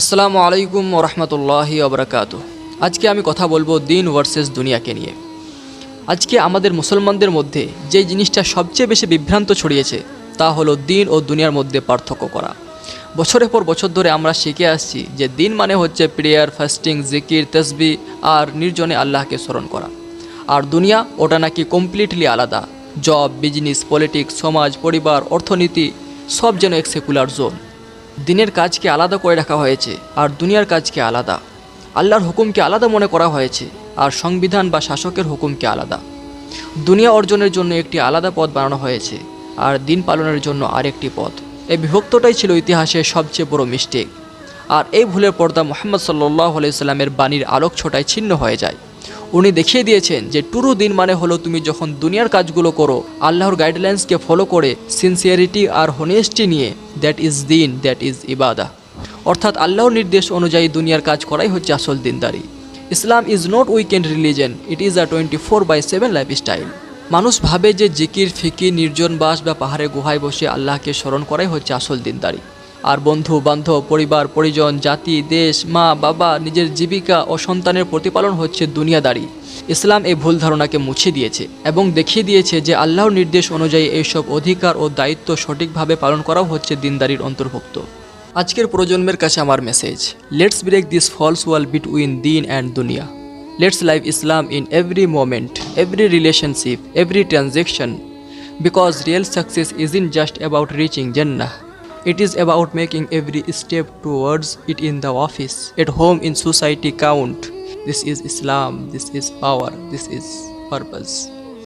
আসসালামু আলাইকুম ওরহমতুল্লাহি ওবরাকাত আজকে আমি কথা বলব দিন ভার্সেস দুনিয়াকে নিয়ে। আজকে আমাদের মুসলমানদের মধ্যে যে জিনিসটা সবচেয়ে বেশি বিভ্রান্ত ছড়িয়েছে, তা হলো দিন ও দুনিয়ার মধ্যে পার্থক্য করা। বছরের পর বছর ধরে আমরা শিখে আসছি যে দিন মানে হচ্ছে প্রেয়ার, ফাস্টিং, জিকির, তসবি আর নির্জনে আল্লাহকে স্মরণ করা। আর দুনিয়া ওটা নাকি কমপ্লিটলি আলাদা। জব, বিজনেস, পলিটিক্স, সমাজ, পরিবার, অর্থনীতি সব যেন এক সেকুলার জোন। দিনের কাজকে আলাদা করে রাখা হয়েছে আর দুনিয়ার কাজকে আলাদা। আল্লাহর হুকুমকে আলাদা মনে করা হয়েছে আর সংবিধান বা শাসকের হুকুমকে আলাদা। দুনিয়া অর্জনের জন্য একটি আলাদা পথ বানানো হয়েছে আর দিন পালনের জন্য আরেকটি পথ। এই বিভক্তটাই ছিল ইতিহাসের সবচেয়ে বড় মিস্টেক আর এই ভুলের পর্দা মোহাম্মদ সাল্লাহ আলাইস্লামের বাণীর আলোক ছোটায় ছিন্ন হয়ে যায়। উনি দেখিয়ে দিয়েছেন যে টুরু দিন মানে হলো তুমি যখন দুনিয়ার কাজগুলো করো, আল্লাহর গাইডলাইন্সকে ফলো করে সিনসিয়ারিটি আর হনেস্টি নিয়ে। দ্যাট ইজ দিন দ্যাট ইজ ইবাদা অর্থাৎ আল্লাহর নির্দেশ অনুযায়ী দুনিয়ার কাজ করাই হচ্ছে আসল দিনদারি। Islam is not weekend religion it is a twenty four by seven lifestyle মানুষ ভাবে যে জিকির, ফিকির, নির্জন বাস বা পাহাড়ে গুহায় বসে আল্লাহকে স্মরণ করাই হচ্ছে আসল দিনদারি। আর বন্ধু, বান্ধব, পরিবার, পরিজন, জাতি, দেশ, মা, বাবা, নিজের জীবিকা ও সন্তানের প্রতিপালন হচ্ছে দুনিয়াদারি। ইসলাম এই ভুল ধারণাকে মুছে দিয়েছে এবং দেখিয়ে দিয়েছে যে আল্লাহর নির্দেশ অনুযায়ী এইসব অধিকার ও দায়িত্ব সঠিকভাবে পালন করাও হচ্ছে দিনদারির অন্তর্ভুক্ত। আজকের প্রজন্মের কাছে আমার message let's break this false wall between দিন অ্যান্ড দুনিয়া let's live Islam in every moment every relationship every transaction because real success isn't just about reaching Jannah It is about making every step towards it in the office, at home, in society count. This is Islam, this is power, this is purpose.